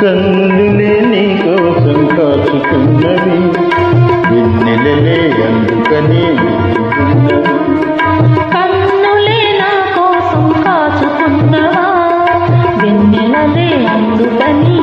కన్నులే నీకోసం కాచుతున్నవి ఎన్నెలలే అందుకని కన్నులే నా కోసం కాచుతున్నవా వెన్నెలలే అందుకని